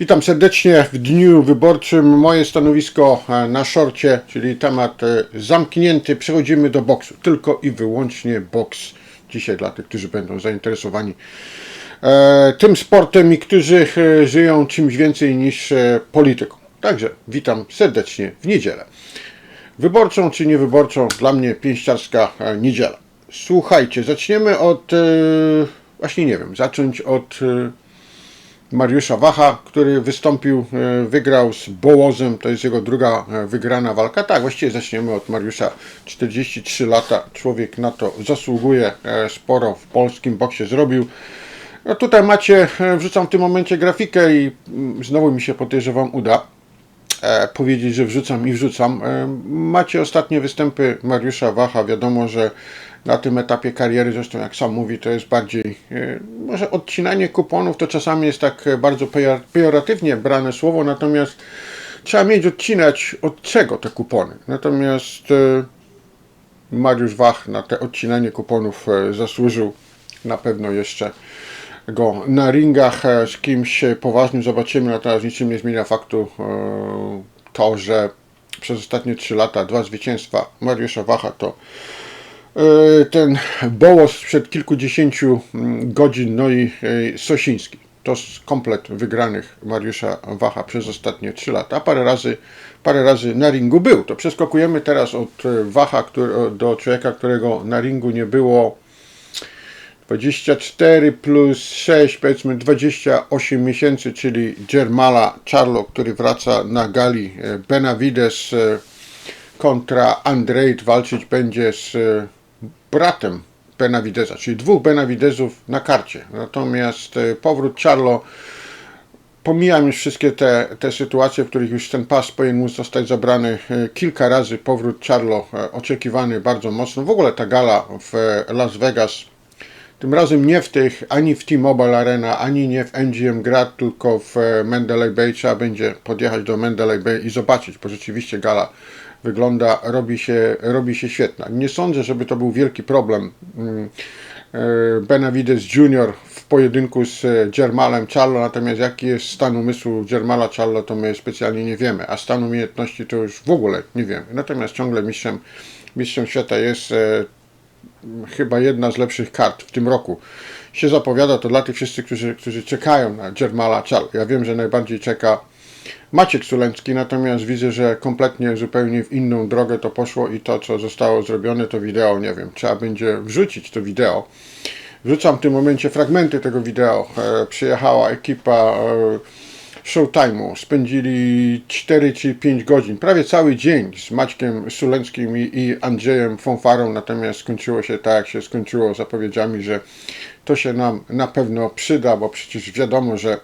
Witam serdecznie w dniu wyborczym. Moje stanowisko e, na szorcie, czyli temat e, zamknięty. Przechodzimy do boksu. Tylko i wyłącznie boks dzisiaj dla tych, którzy będą zainteresowani e, tym sportem i którzy żyją czymś więcej niż polityką. Także witam serdecznie w niedzielę. Wyborczą czy niewyborczą, dla mnie pięściarska niedziela. Słuchajcie, zaczniemy od, właśnie nie wiem, zacząć od Mariusza Wacha, który wystąpił, e, wygrał z Bołozem, to jest jego druga e, wygrana walka. Tak, właściwie zaczniemy od Mariusza, 43 lata, człowiek na to zasługuje, e, sporo w polskim boksie zrobił. No tutaj macie, wrzucam w tym momencie grafikę i mm, znowu mi się podejrzewam uda powiedzieć, że wrzucam i wrzucam. Macie ostatnie występy Mariusza Wacha. Wiadomo, że na tym etapie kariery, zresztą jak sam mówi, to jest bardziej, e, może odcinanie kuponów to czasami jest tak bardzo pejor- pejoratywnie brane słowo, natomiast trzeba mieć odcinać od czego te kupony. Natomiast e, Mariusz Wach na te odcinanie kuponów e, zasłużył na pewno jeszcze go na ringach z kimś poważnym zobaczymy, natomiast niczym nie zmienia faktu to, że przez ostatnie 3 lata dwa zwycięstwa Mariusza Wacha to ten Bołos sprzed kilkudziesięciu mm, godzin, no i e, Sosiński. To komplet wygranych Mariusza Wacha przez ostatnie 3 lata. Parę razy, parę razy na ringu był. To przeskakujemy teraz od e, Wacha który, do człowieka, którego na ringu nie było 24 plus 6, powiedzmy 28 miesięcy, czyli Jermala Charlo, który wraca na gali e, Benavides e, kontra Andrejt walczyć będzie z e, bratem Benavideza, czyli dwóch Benavidezów na karcie. Natomiast e, powrót Charlo pomijam już wszystkie te, te sytuacje, w których już ten pas powinien móc zostać zabrany e, kilka razy. Powrót Charlo e, oczekiwany bardzo mocno. W ogóle ta gala w Las Vegas tym razem nie w tych, ani w T-Mobile Arena, ani nie w MGM Grad, tylko w e, Mendeley Bay. Trzeba będzie podjechać do Mendeley Bay i zobaczyć, bo rzeczywiście gala wygląda, robi się, robi się świetna. Nie sądzę, żeby to był wielki problem. Mm, e, Benavides Jr. w pojedynku z e, Jermalem Charlo, natomiast jaki jest stan umysłu Jermala Charlo, to my specjalnie nie wiemy, a stan umiejętności to już w ogóle nie wiemy. Natomiast ciągle mistrzem, mistrzem świata jest e, chyba jedna z lepszych kart w tym roku się zapowiada, to dla tych wszyscy, którzy, którzy czekają na Jermala Czal. Ja wiem, że najbardziej czeka Maciek Sulencki, natomiast widzę, że kompletnie zupełnie w inną drogę to poszło i to, co zostało zrobione, to wideo, nie wiem, trzeba będzie wrzucić to wideo. Wrzucam w tym momencie fragmenty tego wideo. E, przyjechała ekipa e, Showtime'u. Spędzili 4 czy 5 godzin, prawie cały dzień z Maćkiem Sulenckim i, i Andrzejem Fonfarą, natomiast skończyło się tak, jak się skończyło zapowiedziami, że to się nam na pewno przyda, bo przecież wiadomo, że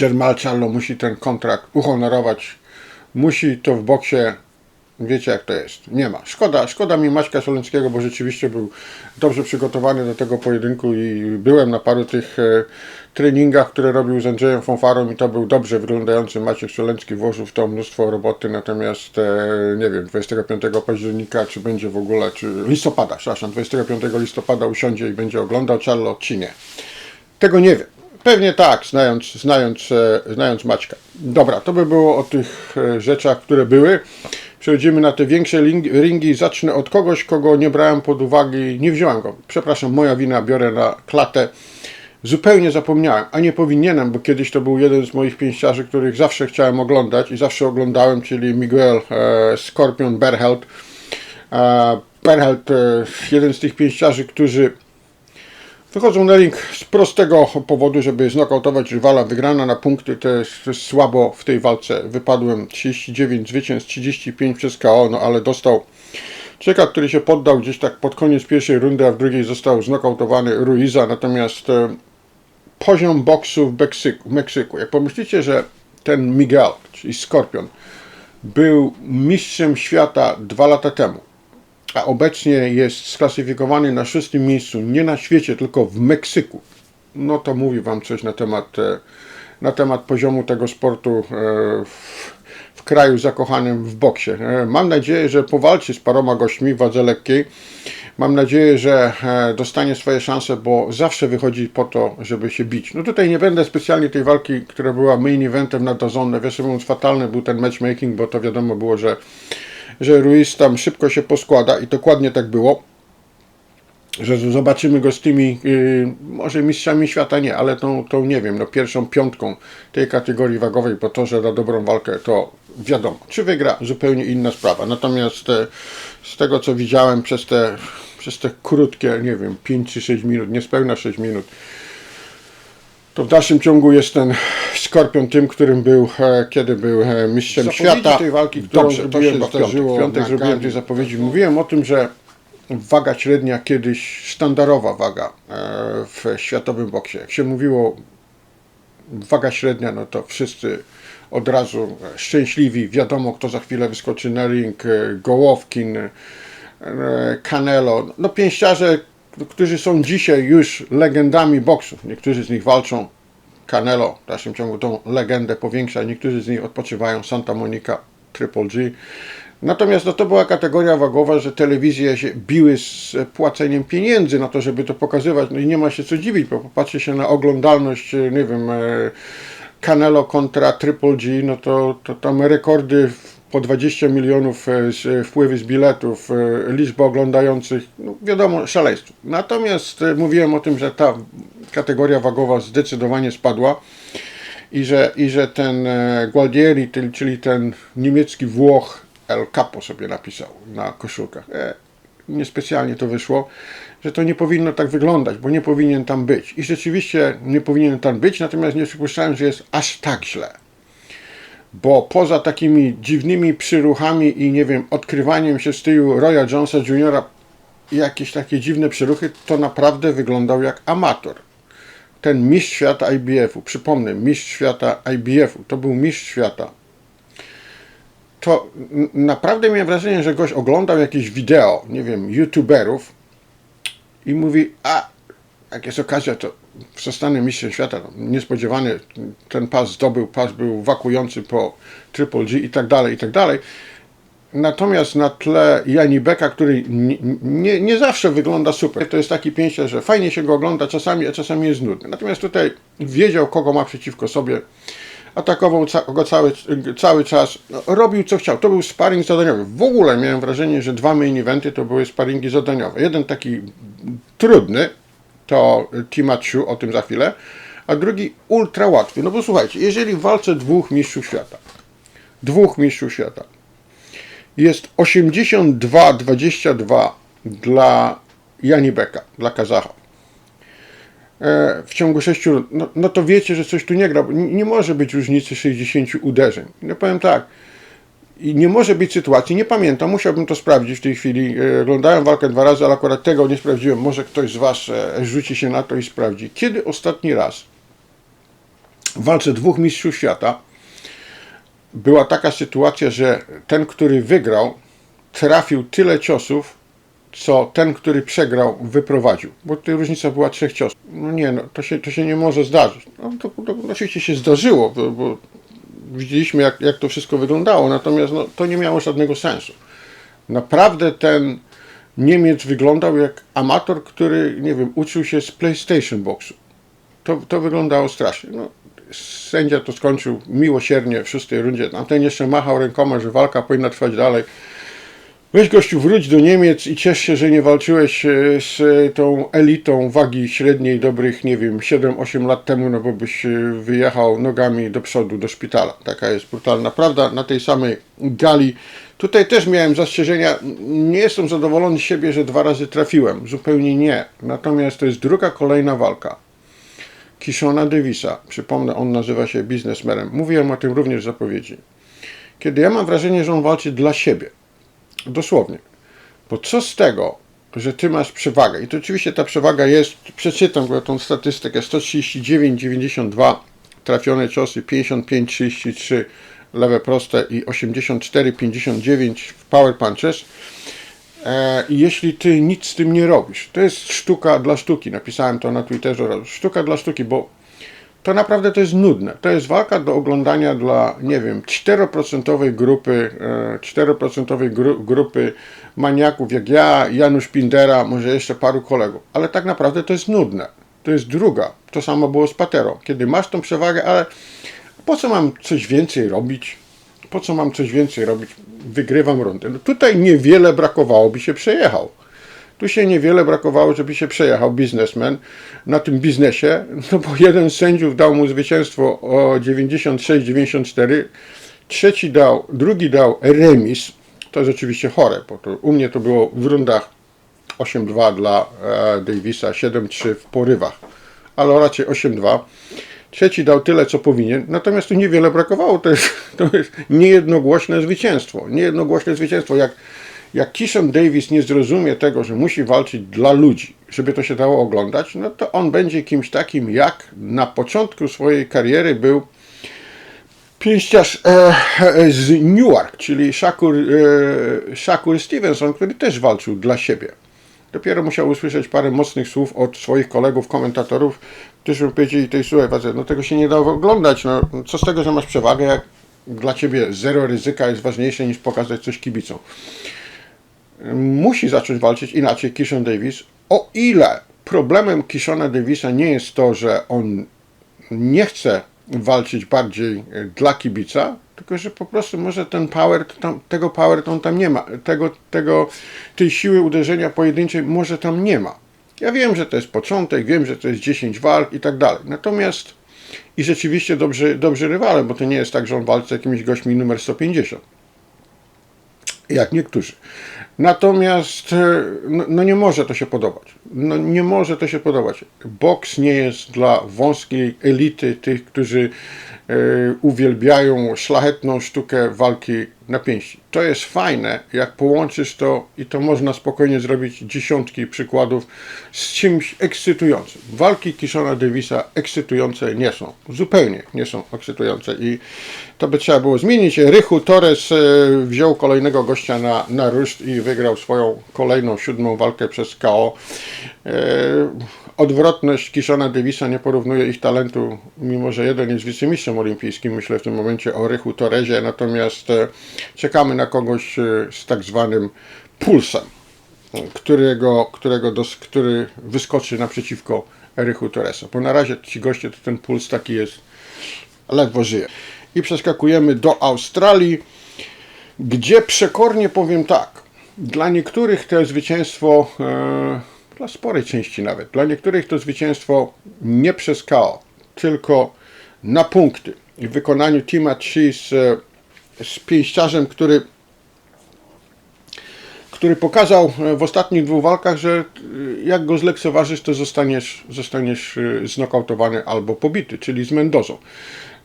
Jermal Charlo musi ten kontrakt uhonorować, musi to w boksie Wiecie jak to jest. Nie ma. Szkoda, szkoda mi Maćka Solenckiego, bo rzeczywiście był dobrze przygotowany do tego pojedynku i byłem na paru tych e, treningach, które robił z Andrzejem Fonfarą i to był dobrze wyglądający Maciek Solencki. Włożył w to mnóstwo roboty, natomiast e, nie wiem, 25 października, czy będzie w ogóle, czy listopada, przepraszam, 25 listopada usiądzie i będzie oglądał Charlo, czy nie. Tego nie wiem. Pewnie tak, znając, znając, e, znając Maćka. Dobra, to by było o tych e, rzeczach, które były. Przechodzimy na te większe ring- ringi. Zacznę od kogoś, kogo nie brałem pod uwagę, nie wziąłem go. Przepraszam, moja wina, biorę na klatę. Zupełnie zapomniałem, a nie powinienem, bo kiedyś to był jeden z moich pięściarzy, których zawsze chciałem oglądać i zawsze oglądałem, czyli Miguel e, Scorpion Berhelt. E, Berhelt, e, jeden z tych pięściarzy, którzy Wychodzą na ring z prostego powodu, żeby znokautować rywala. Wygrana na punkty to jest, słabo w tej walce. Wypadłem 39 zwycięstw, 35 przez KO, no ale dostał czeka, który się poddał gdzieś tak pod koniec pierwszej rundy, a w drugiej został znokautowany Ruiza. Natomiast e, poziom boksu w Meksyku, w Meksyku. Jak pomyślicie, że ten Miguel, czyli Skorpion, był mistrzem świata dwa lata temu, a obecnie jest sklasyfikowany na szóstym miejscu, nie na świecie, tylko w Meksyku, no to mówi Wam coś na temat, e, na temat poziomu tego sportu e, w, w kraju zakochanym w boksie. E, Mam nadzieję, że powalczy z paroma gośćmi w wadze lekkiej. Mam nadzieję, że e, dostanie swoje szanse, bo zawsze wychodzi po to, żeby się bić. No tutaj nie będę specjalnie tej walki, która była main eventem na Dazon, nawiasem mówiąc fatalny był ten matchmaking, bo to wiadomo było, że, że Ruiz tam szybko się poskłada i dokładnie tak było że zobaczymy go z tymi, yy, może mistrzami świata nie, ale tą, tą nie wiem, no pierwszą piątką tej kategorii wagowej, bo to, że na dobrą walkę to wiadomo. Czy wygra, zupełnie inna sprawa. Natomiast e, z tego, co widziałem przez te, przez te krótkie, nie wiem, 5 czy 6 minut, niespełna 6 minut, to w dalszym ciągu jest ten Skorpion tym, którym był, e, kiedy był e, mistrzem Zapowiedzi świata. tej walki, którą Dobrze, to się w piątek. zdarzyło. W piątek zrobiłem tej zapowiedzi. Mówiłem o tym, że waga średnia kiedyś, sztandarowa waga e, w światowym boksie. Jak się mówiło waga średnia, no to wszyscy od razu e, szczęśliwi. Wiadomo, kto za chwilę wyskoczy na ring. e, Gołowkin, Canelo. No pięściarze, którzy są dzisiaj już legendami boksu. Niektórzy z nich walczą. Canelo w dalszym ciągu tą legendę powiększa. Niektórzy z nich odpoczywają. Santa Monica, Triple G. Natomiast no, to była kategoria wagowa, że telewizje się biły z płaceniem pieniędzy na to, żeby to pokazywać. No i nie ma się co dziwić, bo popatrzy się na oglądalność, e, nie wiem, e, Canelo kontra Triple G, no to, to tam rekordy po 20 milionów e, z, wpływy z biletów, e, liczba oglądających, no wiadomo, szaleństwo. Natomiast e, mówiłem o tym, że ta kategoria wagowa zdecydowanie spadła i że, i że ten e, Gualdieri, czyli ten niemiecki Włoch El Capo sobie napisał na koszulkach. E, niespecjalnie to wyszło, że to nie powinno tak wyglądać, bo nie powinien tam być. I rzeczywiście nie powinien tam być, natomiast nie przypuszczałem, że jest aż tak źle. Bo poza takimi dziwnymi przyruchami i nie wiem, odkrywaniem się z tyłu Roya Jonesa Jr. jakieś takie dziwne przyruchy, to naprawdę wyglądał jak amator ten mistrz świata IBF-u, przypomnę, mistrz świata IBF-u, to był mistrz świata. To naprawdę miałem wrażenie, że gość oglądał jakieś wideo, nie wiem, youtuberów i mówi, a jak jest okazja, to zostanę mistrzem świata. No, Niespodziewany ten pas zdobył, pas był wakujący po Triple G i tak dalej, i tak dalej. Natomiast na tle Jani Beka, który nie, nie, nie zawsze wygląda super, to jest taki pięściarz, że fajnie się go ogląda czasami, a czasami jest nudny. Natomiast tutaj wiedział, kogo ma przeciwko sobie, atakował go cały, cały czas, no, robił co chciał. To był sparring zadaniowy. W ogóle miałem wrażenie, że dwa main eventy to były sparingi zadaniowe. Jeden taki trudny, to Timaciu, o tym za chwilę, a drugi ultra łatwy. No bo słuchajcie, jeżeli walczę dwóch mistrzów świata, dwóch mistrzów świata, jest 82-22 dla Janibeka, dla Kazacha. E, w ciągu 6 rund. No, no to wiecie, że coś tu nie gra. bo Nie, może być różnicy 60 uderzeń. No powiem tak. Nie może być sytuacji, nie pamiętam, musiałbym to sprawdzić w tej chwili. E, Oglądałem walkę dwa razy, ale akurat tego nie sprawdziłem. Może ktoś z Was e, rzuci się na to i sprawdzi. Kiedy ostatni raz w walce dwóch mistrzów świata była taka sytuacja, że ten, który wygrał, trafił tyle ciosów, co ten, który przegrał, wyprowadził. Bo tutaj różnica była trzech ciosów. No nie, no, to się, to się nie może zdarzyć. No, to, to oczywiście się zdarzyło, bo, bo widzieliśmy, jak, jak to wszystko wyglądało, natomiast no, to nie miało żadnego sensu. Naprawdę ten Niemiec wyglądał jak amator, który, nie wiem, uczył się z PlayStation Boxu. To, to wyglądało strasznie. No, sędzia to skończył miłosiernie w szóstej rundzie. Tamten jeszcze machał rękoma, że walka powinna trwać dalej. Weź gościu, wróć do Niemiec i ciesz się, że nie walczyłeś e, z e, tą elitą wagi średniej dobrych, nie wiem, 7-8 lat temu, no bo byś e, wyjechał nogami do przodu, do szpitala. Taka jest brutalna prawda. Na tej samej gali. Tutaj też miałem zastrzeżenia. Nie jestem zadowolony z siebie, że dwa razy trafiłem. Zupełnie nie. Natomiast to jest druga, kolejna walka. Kishona Davisa. Przypomnę, on nazywa się biznesmenem. Mówiłem o tym również w zapowiedzi. Kiedy ja mam wrażenie, że on walczy dla siebie. Dosłownie. Bo co z tego, że ty masz przewagę? I to oczywiście ta przewaga jest, przeczytam go tą statystykę, 139,92 trafione ciosy, 55,33 lewe proste i 84,59 w power punches. E, jeśli ty nic z tym nie robisz, to jest sztuka dla sztuki. Napisałem to na Twitterze. Sztuka dla sztuki, bo to naprawdę to jest nudne. To jest walka do oglądania dla, nie wiem, 4% grupy, e, 4% gru, grupy maniaków jak ja, Janusz Pindera, może jeszcze paru kolegów. Ale tak naprawdę to jest nudne. To jest druga. To samo było z Patero. Kiedy masz tą przewagę, ale po co mam coś więcej robić? Po co mam coś więcej robić? Wygrywam rundę. No tutaj niewiele brakowało, by się przejechał. Tu się niewiele brakowało, żeby się przejechał biznesmen na tym biznesie, no bo jeden z sędziów dał mu zwycięstwo o 96-94, trzeci dał, drugi dał remis. To jest oczywiście chore, bo to, u mnie to było w rundach 8-2 dla e, Davisa, 7-3 w porywach, ale raczej 8-2. Trzeci dał tyle, co powinien, natomiast tu niewiele brakowało. To jest, to jest niejednogłośne zwycięstwo. Niejednogłośne zwycięstwo. Jak, jak Kishon Davis nie zrozumie tego, że musi walczyć dla ludzi, żeby to się dało oglądać, no to on będzie kimś takim, jak na początku swojej kariery był pięściarz e, z Newark, czyli Shakur, e, Shakur Stevenson, który też walczył dla siebie. Dopiero musiał usłyszeć parę mocnych słów od swoich kolegów, komentatorów, którzy powiedzieli, tej słuchaj, no tego się nie da oglądać, no co z tego, że masz przewagę, jak dla ciebie zero ryzyka jest ważniejsze niż pokazać coś kibicom. Musi zacząć walczyć inaczej Kishon Davis, o ile problemem Kishona Davisa nie jest to, że on nie chce walczyć bardziej e, dla kibica, tylko że po prostu może ten power, tam, tego power to on tam nie ma, tego, tego, tej siły uderzenia pojedynczej może tam nie ma. Ja wiem, że to jest początek, wiem, że to jest 10 walk i tak dalej. Natomiast i rzeczywiście dobrzy, dobrzy rywale, bo to nie jest tak, że on walczy z jakimiś gośćmi numer 150. Jak niektórzy. Natomiast e, no, no, nie może to się podobać. No, nie może to się podobać. Boks nie jest dla wąskiej elity, tych, którzy uwielbiają szlachetną sztukę walki na pięści. To jest fajne, jak połączysz to i to można spokojnie zrobić dziesiątki przykładów z czymś ekscytującym. Walki Kishona Davisa ekscytujące nie są. Zupełnie nie są ekscytujące i to by trzeba było zmienić. Rychu Torres e, wziął kolejnego gościa na, na ruszt i wygrał swoją kolejną siódmą walkę przez KO. E, odwrotność Kishona Davisa nie porównuje ich talentu, mimo że jeden jest wicemistrzem olimpijskim, myślę w tym momencie o Rychu Torrezie, natomiast e, czekamy na kogoś z tak zwanym pulsem, którego, którego dos, który wyskoczy naprzeciwko Rychu Torresa. Bo na razie ci goście to ten puls taki jest, ledwo żyje. I przeskakujemy do Australii, gdzie przekornie powiem tak. Dla niektórych to zwycięstwo, e, dla sporej części nawet, dla niektórych to zwycięstwo nie przez KO, tylko na punkty. W wykonaniu Tima Chi z, z pięściarzem, który który pokazał w ostatnich dwóch walkach, że jak go zlekceważysz, to zostaniesz, zostaniesz znokautowany albo pobity, czyli z Mendozą.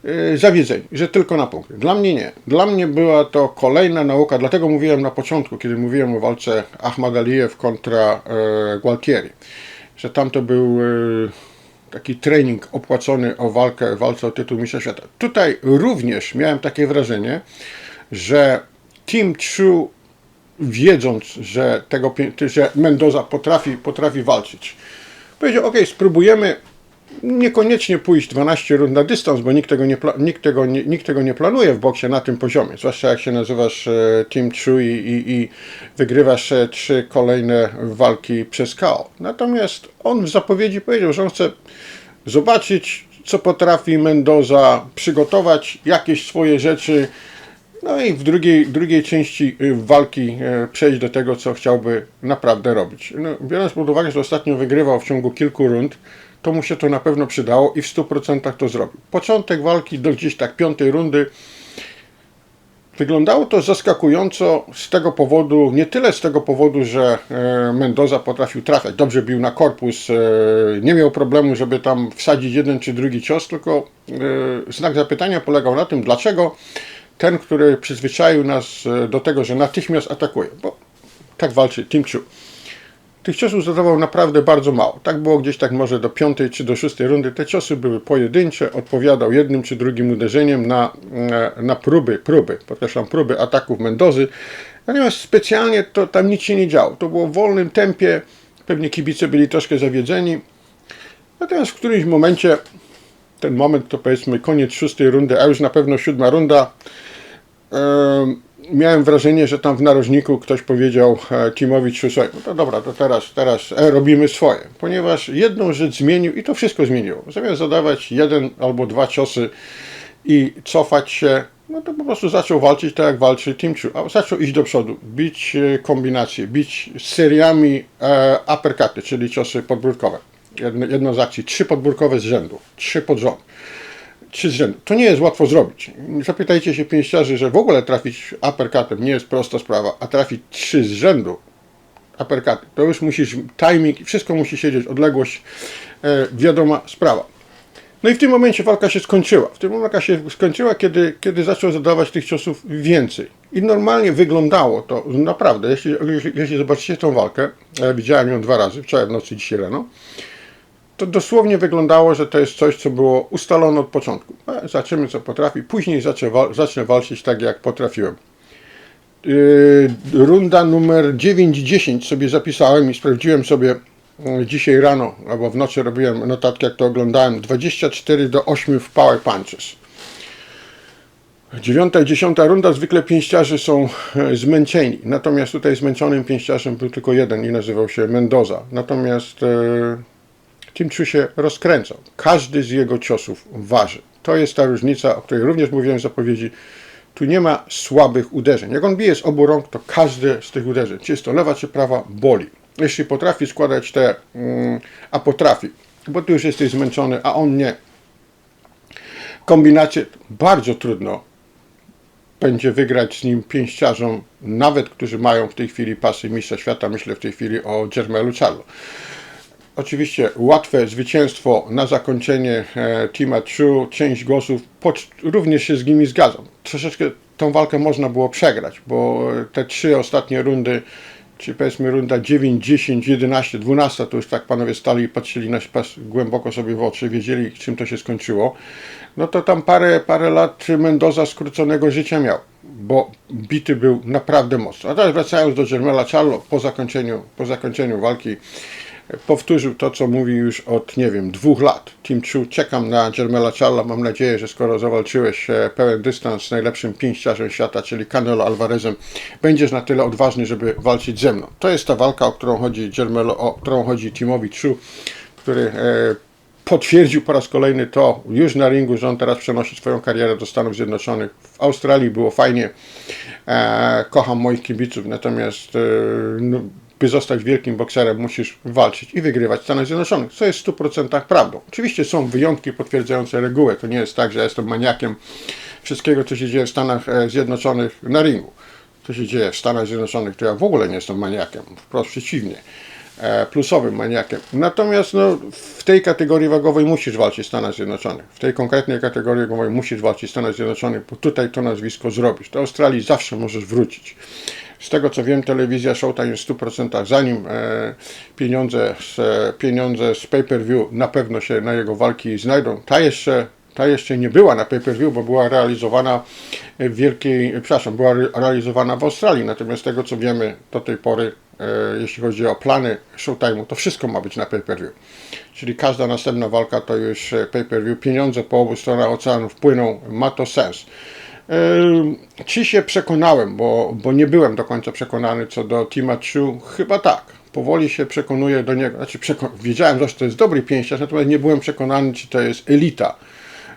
Yy, zawiedzeń, że tylko na punkty. Dla mnie nie. Dla mnie była to kolejna nauka, dlatego mówiłem na początku, kiedy mówiłem o walce Ahmad Aliyev kontra e, Gualtieri, że tam to był e, taki trening opłacony o walkę, walce o tytuł mistrza świata. Tutaj również miałem takie wrażenie, że Team Chu wiedząc, że, tego, że Mendoza potrafi, potrafi walczyć, powiedział, ok, spróbujemy niekoniecznie pójść 12 rund na dystans, bo nikt tego nie, nikt tego nie, nikt tego nie planuje w boksie na tym poziomie. Zwłaszcza jak się nazywasz e, Team True i, i, i wygrywasz e, trzy kolejne walki przez KO. Natomiast on w zapowiedzi powiedział, że on chce zobaczyć, co potrafi Mendoza, przygotować jakieś swoje rzeczy, no i w drugiej, drugiej części y, walki e, przejść do tego, co chciałby naprawdę robić. No, biorąc pod uwagę, że ostatnio wygrywał w ciągu kilku rund, to mu się to na pewno przydało i w 100% to zrobił. Początek walki do gdzieś tak piątej rundy Wyglądało to zaskakująco z tego powodu, nie tyle z tego powodu, że e, Mendoza potrafił trafiać, dobrze bił na korpus, e, nie miał problemu, żeby tam wsadzić jeden czy drugi cios, tylko znak zapytania polegał na tym, dlaczego ten, który przyzwyczaił nas do tego, że natychmiast atakuje, bo tak walczy Team Chu. Tych ciosów zadawał naprawdę bardzo mało. Tak było gdzieś tak może do piątej czy do szóstej rundy. Te ciosy były pojedyncze, odpowiadał jednym czy drugim uderzeniem na, na próby, próby, podkreślam, próby ataków Mendozy. Natomiast specjalnie to tam nic się nie działo. To było w wolnym tempie. Pewnie kibice byli troszkę zawiedzeni. Natomiast w którymś momencie ten moment to powiedzmy koniec szóstej rundy, a już na pewno siódma runda. Em, Miałem wrażenie, że tam w narożniku ktoś powiedział e, Timowi Trzusoj, no to dobra, to teraz, teraz e, robimy swoje. Ponieważ jedną rzecz zmienił i to wszystko zmieniło. Zamiast zadawać jeden albo dwa ciosy i cofać się, no to po prostu zaczął walczyć tak jak walczy Team Chu. A zaczął iść do przodu, bić e, kombinacje, bić seriami e, uppercuty, czyli ciosy podbródkowe. Jedno, jedno z akcji, trzy podbórkowe z rzędu, trzy pod rząd trzy z rzędu. To nie jest łatwo zrobić. Zapytajcie się pięściarzy, że w ogóle trafić uppercutem nie jest prosta sprawa, a trafić trzy z rzędu uppercuty, to już musisz, timing, wszystko musi siedzieć, odległość, e, wiadoma sprawa. No i w tym momencie walka się skończyła. W tym momencie się skończyła, kiedy, kiedy zaczął zadawać tych ciosów więcej. I normalnie wyglądało to naprawdę, jeśli, jeśli, zobaczycie tą walkę, ja widziałem ją dwa razy, wczoraj w nocy, dzisiaj rano, to dosłownie wyglądało, że to jest coś, co było ustalone od początku. E, Zobaczymy, co potrafi. Później zacznę, wal- zacznę walczyć tak, jak potrafiłem. Yy, runda numer 9-10 sobie zapisałem i sprawdziłem sobie yy, dzisiaj rano, albo w nocy robiłem notatki, jak to oglądałem. 24 do 8 w power punches. Dziewiąta i dziesiąta runda zwykle pięściarze są e, zmęczeni. Natomiast tutaj zmęczonym pięściarzem był tylko jeden i nazywał się Mendoza. Natomiast e, Chu się rozkręcał. Każdy z jego ciosów waży. To jest ta różnica, o której również mówiłem w zapowiedzi. Tu nie ma słabych uderzeń. Jak on bije z obu rąk, to każde z tych uderzeń, czy jest to lewa, czy prawa, boli. Jeśli potrafi składać te, mm, a potrafi, bo ty już jesteś zmęczony, a on nie. Kombinacje bardzo trudno będzie wygrać z nim pięściarzom, nawet którzy mają w tej chwili pasy mistrza świata. Myślę w tej chwili o Germelu Charlo. Oczywiście łatwe zwycięstwo na zakończenie e, Tima Chu, część głosów, również się z nimi zgadzam. Troszeczkę tą walkę można było przegrać, bo e, te trzy ostatnie rundy, czy powiedzmy runda 9, 10, 11, 12, to już tak panowie stali i patrzyli na pas głęboko sobie w oczy, wiedzieli czym to się skończyło, no to tam parę, parę lat Mendoza skróconego życia miał, bo bity był naprawdę mocno. A teraz wracając do Germela Charlo, po zakończeniu, po zakończeniu walki, powtórzył to, co mówi już od, nie wiem, dwóch lat. Team Chu, czekam na Jermela Charla. Mam nadzieję, że skoro zawalczyłeś e, pełen dystans z najlepszym pięściarzem świata, czyli Canelo Alvarezem, będziesz na tyle odważny, żeby walczyć ze mną. To jest ta walka, o którą chodzi Jermelo, o którą chodzi Timowi Chu, który e, potwierdził po raz kolejny to już na ringu, że on teraz przenosi swoją karierę do Stanów Zjednoczonych. W Australii było fajnie. E, kocham moich kibiców, natomiast no, by zostać wielkim bokserem, musisz walczyć i wygrywać w Stanach Zjednoczonych, co jest w 100% prawdą. Oczywiście są wyjątki potwierdzające regułę. To nie jest tak, że jestem maniakiem wszystkiego, co się dzieje w Stanach e, Zjednoczonych na ringu. Co się dzieje w Stanach Zjednoczonych, to ja w ogóle nie jestem maniakiem. Wprost przeciwnie. E, Plusowym maniakiem. Natomiast no, w tej kategorii wagowej musisz walczyć w Stanach Zjednoczonych. W tej konkretnej kategorii wagowej musisz walczyć w Stanach Zjednoczonych, bo tutaj to nazwisko zrobisz. Do Australii zawsze możesz wrócić. Z tego co wiem, telewizja Showtime jest w 100%, zanim e, pieniądze z, e, pieniądze z pay-per-view na pewno się na jego walki znajdą. Ta jeszcze, ta jeszcze nie była na pay-per-view, bo była realizowana w wielkiej, przepraszam, była re, realizowana w Australii. Natomiast z tego co wiemy do tej pory, e, jeśli chodzi o plany Showtime'u, to wszystko ma być na pay-per-view. Czyli każda następna walka to już pay-per-view. Pieniądze po obu stronach oceanu wpłyną, ma to sens. Czy się przekonałem, bo, bo nie byłem do końca przekonany co do Tima Chu? Chyba tak. Powoli się przekonuję do niego. Znaczy, przeko- wiedziałem, że to jest dobry pięściarz, natomiast nie byłem przekonany, czy to jest elita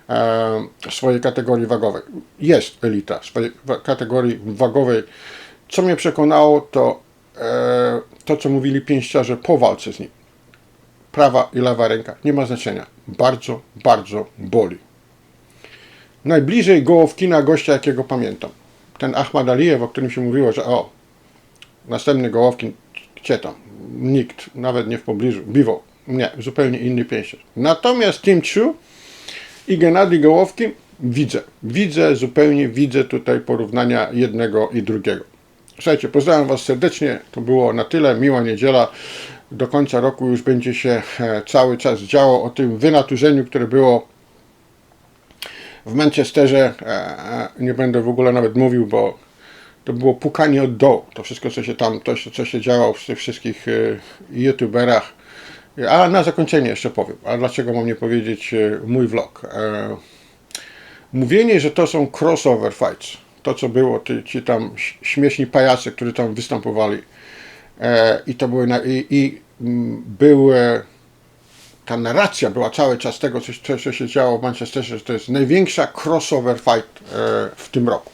e, swojej kategorii wagowej. Jest elita swojej kategorii wagowej. Co mnie przekonało, to e, to, co mówili pięściarze po walce z nim. Prawa i lewa ręka, nie ma znaczenia. Bardzo, bardzo boli najbliżej Gołowkina gościa, jakiego pamiętam. Ten Ahmad Alijew, o którym się mówiło, że o, następny Gołowkin, gdzie tam? Nikt, nawet nie w pobliżu. Biwo. Nie, zupełnie inny pięściarz. Natomiast Tim Chu i Gennady Gołowkin widzę. Widzę, zupełnie widzę tutaj porównania jednego i drugiego. Słuchajcie, pozdrawiam Was serdecznie. To było na tyle. Miła niedziela. Do końca roku już będzie się e, cały czas działo o tym wynaturzeniu, które było w Manchesterze e, e, nie będę w ogóle nawet mówił, bo to było pukanie od dołu. To wszystko, co się tam, to, co się działo w tych wszystkich e, youtuberach, A na zakończenie jeszcze powiem. A dlaczego mam nie powiedzieć mój vlog? Mówienie, że to są crossover fights, to co było, ci, ci tam śmieszni pajacy, którzy tam występowali i to były, i, i były, ta narracja była cały czas tego, co, co, się działo w Manchesterze, że to jest największa crossover fight e, w tym roku.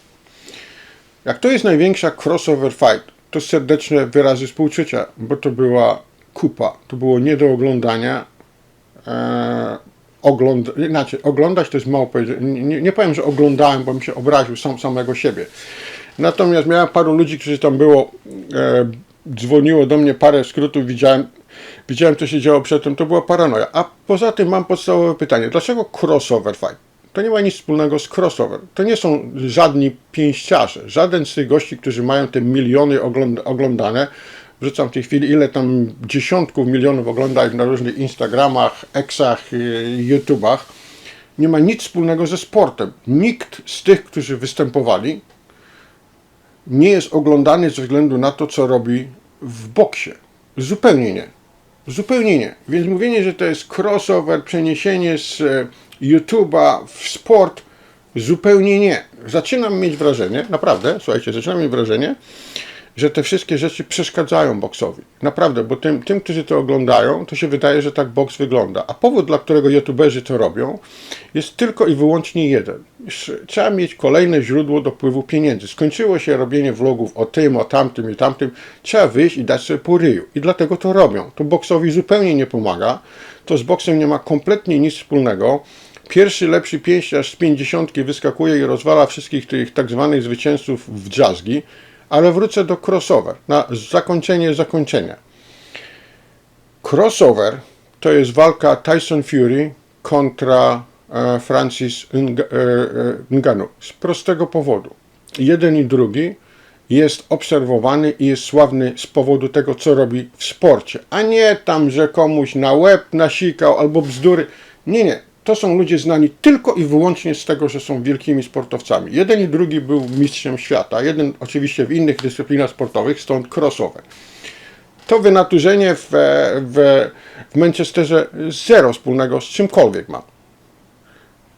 Jak to jest największa crossover fight, to serdeczne wyrazy współczucia, bo to była kupa, to było nie do oglądania. E, ogląd, inaczej, oglądać to jest mało. Nie, nie powiem, że oglądałem, bo mi się obraził sam samego siebie. Natomiast miałem paru ludzi, którzy tam było, e, dzwoniło do mnie, parę skrótów widziałem, widziałem co się działo przedtem, to była paranoja. A poza tym mam podstawowe pytanie, dlaczego crossover fight? To nie ma nic wspólnego z crossover. To nie są żadni pięściarze. Żaden z tych gości, którzy mają te miliony ogląd oglądane, wrzucam w tej chwili ile tam dziesiątków milionów oglądań na różnych Instagramach, Exach, y, YouTubach, nie ma nic wspólnego ze sportem. Nikt z tych, którzy występowali, nie jest oglądany ze względu na to, co robi w boksie. Zupełnie nie. Zupełnie nie. Więc mówienie, że to jest crossover, przeniesienie z e, YouTube'a w sport, zupełnie nie. Zaczynam mieć wrażenie, naprawdę, słuchajcie, zaczynam mieć wrażenie, że te wszystkie rzeczy przeszkadzają boksowi. Naprawdę, bo tym, tym, którzy to oglądają, to się wydaje, że tak boks wygląda. A powód, dla którego youtuberzy to robią, jest tylko i wyłącznie jeden. Trzeba mieć kolejne źródło dopływu pieniędzy. Skończyło się robienie vlogów o tym, o tamtym i tamtym. Trzeba wyjść i dać sobie po ryju. I dlatego to robią. To boksowi zupełnie nie pomaga. To z boksem nie ma kompletnie nic wspólnego. Pierwszy lepszy pięściarz z pięćdziesiątki wyskakuje i rozwala wszystkich tych tak zwanych zwycięzców w drzazgi. Ale wrócę do crossover, na zakończenie zakończenia. Crossover to jest walka Tyson Fury kontra e, Francis e, e, Ngannou. Z prostego powodu. Jeden i drugi jest obserwowany i jest sławny z powodu tego, co robi w sporcie, a nie tam, że komuś na łeb nasikał albo bzdury. Nie, nie. To są ludzie znani tylko i wyłącznie z tego, że są wielkimi sportowcami. Jeden i drugi był mistrzem świata, jeden oczywiście w innych dyscyplinach sportowych, stąd crossover. To wynaturzenie w, w, w Manchesterze zero wspólnego z czymkolwiek ma.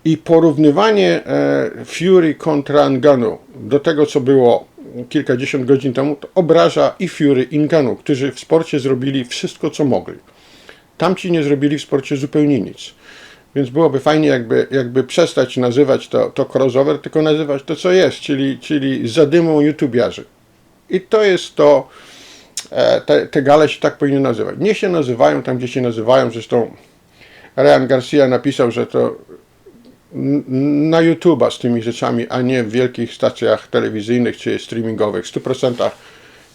I porównywanie e, Fury kontra Ngannou do tego, co było kilkadziesiąt godzin temu, to obraża i Fury, i Ngannou, którzy w sporcie zrobili wszystko, co mogli. Tamci nie zrobili w sporcie zupełnie nic. Więc byłoby fajnie, jakby, jakby przestać nazywać to, to crossover, tylko nazywać to, co jest, czyli, czyli zadymą youtubiarzy. I to jest to, e, te, te gale się tak powinny nazywać. Nie się nazywają tam, gdzie się nazywają, zresztą Ryan Garcia napisał, że to na YouTube'a z tymi rzeczami, a nie w wielkich stacjach telewizyjnych czy streamingowych. W 100%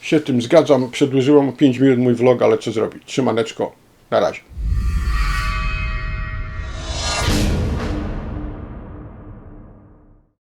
się tym zgadzam. Przedłużyłem o 5 minut mój vlog, ale co zrobić? Trzymaneczko. Na razie.